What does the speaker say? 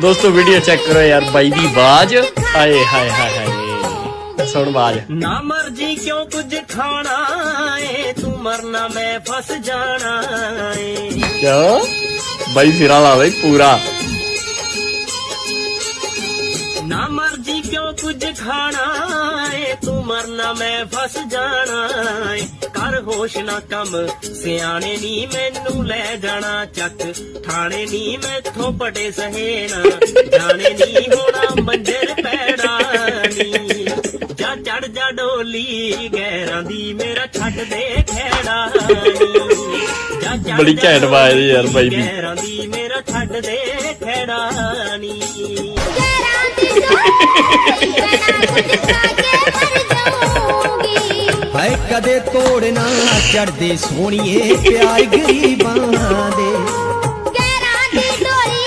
ਦੋਸਤੋ video check ਕਰੋ ਯਾਰ ਬਾਈ ਦੀ ਆਵਾਜ਼। ਹਾਏ ਹਾਏ ਹਾਏ ਹਾਏ। ਸੁਣ ਆਵਾਜ਼। ਨਾ ਮਰਜ਼ੀ ਕਿਉਂ ਕੁਝ ਖਾਣਾ ਏ? ਤੂੰ ਮਰਨਾ ਮੈਂ ਫਸ ਜਾਣਾ ਏ। ਕਿਉਂ? ਬਾਈ ਸਿਰਾ ਲਾ ਬਈ ਪੂਰਾ। ਨਾ ਮਰਜ਼ੀ ਕਿਉਂ ਕੁਝ ਖਾਣਾ ਏ? ਤੂੰ ਮਰਨਾ ਮੈਂ ਫਸ ਜਾਣਾ ਏ। ਕਰ ਹੋਸ਼ ਨਾ ਕੰਮ। ਸਿਆਣੇ ਨੀ ਮੈਨੂੰ ਲੈ ਜਾਣਾ ਚੱਕ। ਥਾਣੇ ਨੀ ਮੈਥੋਂ ਪਟੇ ਸਹੇਣਾ। ਜਾਣੇ ਨੀ ਹੋਣਾ ਮੰਜਰ ਪੈਣਾ ਨੀ ਜਾ ਚੜ ਜਾ ਡੋਲੀ ਗੈਰਾਂ ਦੀ ਮੇਰਾ ਛੱਡ ਦੇ ਖੇੜਾ ਨੀ ਬੜੀ ਘੈਂਟ ਆਵਾਜ਼ ਹੈ ਯਾਰ ਬਾਈ ਦੀ। ਗੈਰਾਂ ਦੀ ਮੇਰਾ ਛੱਡ ਦੇ ਖੇੜਾ ਨੀ ਗੈਰਾਂ ਦੀ ਡੋਰੀ ਮੈਂ ਹਾਏ ਕਦੇ ਤੋੜਨਾ ਚੜਦੇ ਸੋਹਣੀਏ ਪਿਆਰ ਗਰੀਬਾਂ ਦੇ। ਗੈਰਾਂ ਦੀ ਡੋਰੀ